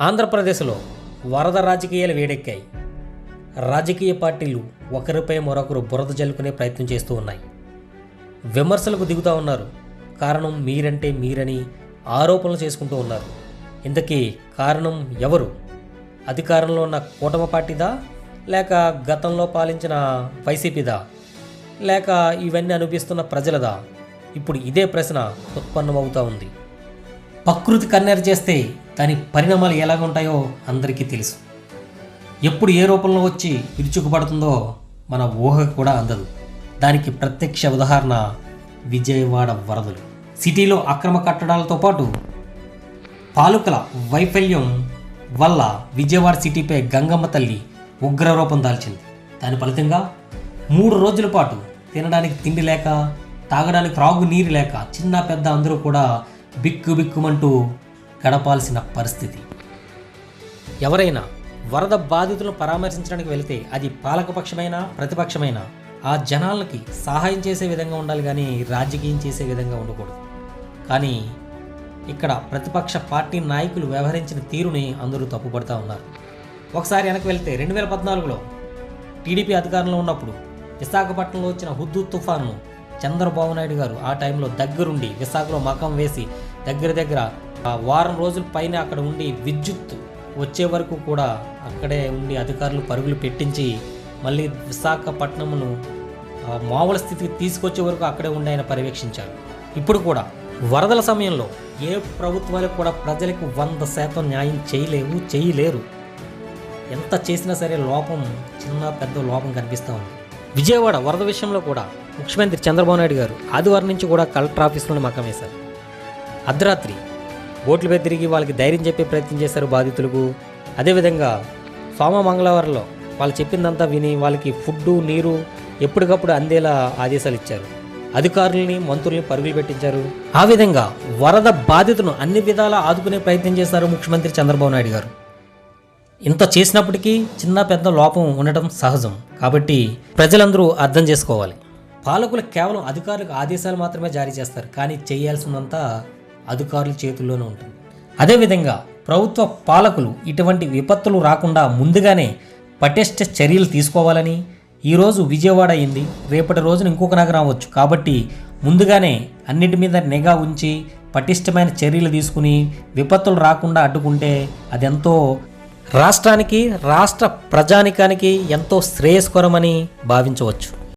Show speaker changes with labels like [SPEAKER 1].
[SPEAKER 1] ఆంధ్రప్రదేశ్లో వరద రాజకీయాలు వేడెక్కాయి. రాజకీయ పార్టీలు ఒకరిపై మరొకరు బురద జల్లుకునే ప్రయత్నం చేస్తూ ఉన్నాయి. విమర్శలకు దిగుతూ ఉన్నారు. కారణం మీరంటే మీరని ఆరోపణలు చేసుకుంటూ ఉన్నారు. ఇంతకీ కారణం ఎవరు? అధికారంలో ఉన్న కూటమి పార్టీదా? లేక గతంలో పాలించిన వైసీపీదా? లేక ఇవన్నీ అనిపిస్తున్న ప్రజలదా? ఇప్పుడు ఇదే ప్రశ్న ఉత్పన్నమవుతూ ఉంది. ప్రకృతి కన్నెర చేస్తే దాని పరిణామాలు ఎలాగుంటాయో అందరికీ తెలుసు. ఎప్పుడు ఏ రూపంలో వచ్చి విరుచుకుపడుతుందో మన ఊహకు కూడా అందదు. దానికి ప్రత్యక్ష ఉదాహరణ విజయవాడ వరదలు. సిటీలో అక్రమ కట్టడాలతో పాటు పాలకుల వైఫల్యం వల్ల విజయవాడ సిటీపై గంగమ్మ తల్లి ఉగ్రరూపం దాల్చింది. దాని ఫలితంగా మూడు రోజుల పాటు తినడానికి తిండి లేక తాగడానికి త్రాగు నీరు లేక చిన్న పెద్ద అందరూ కూడా బిక్కు బిక్కుమంటూ గడపాల్సిన పరిస్థితి. ఎవరైనా వరద బాధితులను పరామర్శించడానికి వెళితే అది పాలకపక్షమైనా ప్రతిపక్షమైనా ఆ జనాలకి సహాయం చేసే విధంగా ఉండాలి కానీ రాజకీయం చేసే విధంగా ఉండకూడదు. కానీ ఇక్కడ ప్రతిపక్ష పార్టీ నాయకులు వ్యవహరించిన తీరుని అందరూ తప్పుపడతా ఉన్నారు. ఒకసారి వెనక్కి వెళ్తే రెండు వేల పద్నాలుగులో టీడీపీ అధికారంలో ఉన్నప్పుడు విశాఖపట్నంలో వచ్చిన హుద్దు తుఫాను చంద్రబాబు నాయుడు గారు ఆ టైంలో దగ్గరుండి విశాఖలో మకం వేసి దగ్గర దగ్గర ఆ వారం రోజుల పైన అక్కడ ఉండి విద్యుత్ వచ్చే వరకు కూడా అక్కడే ఉండి అధికారులు పరుగులు పెట్టించి మళ్ళీ విశాఖపట్నంను మామూలు స్థితికి తీసుకొచ్చే వరకు అక్కడే ఉండి ఆయన పర్యవేక్షించారు. ఇప్పుడు కూడా వరదల సమయంలో ఏ ప్రభుత్వాలు కూడా ప్రజలకు వంద శాతం న్యాయం చేయలేవు చేయలేరు. ఎంత చేసినా సరే లోపం చిన్న పెద్ద లోపం కనిపిస్తూ ఉంది. విజయవాడ వరద విషయంలో కూడా ముఖ్యమంత్రి చంద్రబాబు నాయుడు గారు ఆదివారం నుంచి కూడా కలెక్టర్ ఆఫీస్లోనే మకం వేశారు. అర్ధరాత్రి. ఓట్లు తిరిగి వాళ్ళకి ధైర్యం చెప్పే ప్రయత్నం చేశారు బాధితులకు. అదేవిధంగా సోమ మంగళవారంలో వాళ్ళు చెప్పిందంతా విని వాళ్ళకి ఫుడ్డు నీరు ఎప్పటికప్పుడు అందేలా ఆదేశాలు ఇచ్చారు. అధికారుల్ని మంత్రుల్ని పరుగులు పెట్టించారు. ఆ విధంగా వరద బాధితును అన్ని విధాలా ఆదుకునే ప్రయత్నం చేశారు ముఖ్యమంత్రి చంద్రబాబు నాయుడు గారు. ఇంత చేసినప్పటికీ చిన్న పెద్ద లోపం ఉండటం సహజం. కాబట్టి ప్రజలందరూ అర్థం చేసుకోవాలి. పాలకులు కేవలం అధికారులకు ఆదేశాలు మాత్రమే జారీ చేస్తారు. కానీ చేయాల్సిందంతా అధికారుల చేతుల్లోనే ఉంటుంది. అదేవిధంగా ప్రభుత్వ పాలకులు ఇటువంటి విపత్తులు రాకుండా ముందుగానే పటిష్ట చర్యలు తీసుకోవాలని ఈరోజు విజయవాడ అయింది. రేపటి రోజున ఇంకొక నగరం అవ్వచ్చు కాబట్టి ముందుగానే అన్నిటి మీద నిఘా ఉంచి పటిష్టమైన చర్యలు తీసుకుని విపత్తులు రాకుండా అడ్డుకుంటే అదెంతో రాష్ట్రానికి రాష్ట్ర ప్రజానికానికి ఎంతో శ్రేయస్కరమని భావించవచ్చు.